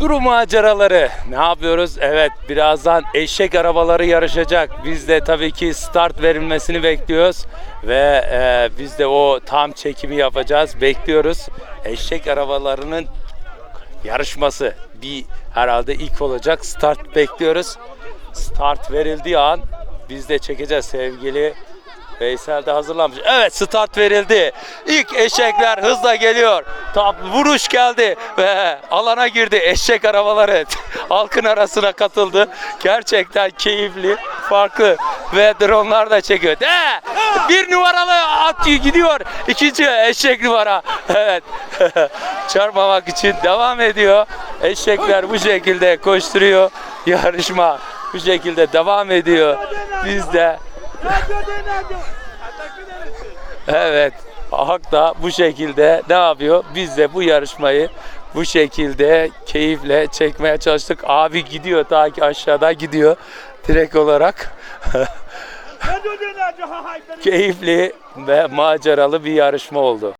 Duru maceraları. Ne yapıyoruz? Evet birazdan eşek arabaları yarışacak. Biz de tabii ki start verilmesini bekliyoruz. Ve e, biz de o tam çekimi yapacağız. Bekliyoruz. Eşek arabalarının yarışması bir herhalde ilk olacak. Start bekliyoruz. Start verildiği an biz de çekeceğiz sevgili Veysel de hazırlanmış. Evet start verildi. İlk eşekler hızla geliyor. Tam vuruş geldi ve alana girdi. Eşek arabaları halkın arasına katıldı. Gerçekten keyifli, farklı ve dronlar da çekiyor. De, bir numaralı at gidiyor. İkinci eşek numara. Evet. Çarpmamak için devam ediyor. Eşekler bu şekilde koşturuyor. Yarışma bu şekilde devam ediyor. Biz de Evet. Halk da bu şekilde ne yapıyor? Biz de bu yarışmayı bu şekilde keyifle çekmeye çalıştık. Abi gidiyor ta ki aşağıda gidiyor direkt olarak. Keyifli ve maceralı bir yarışma oldu.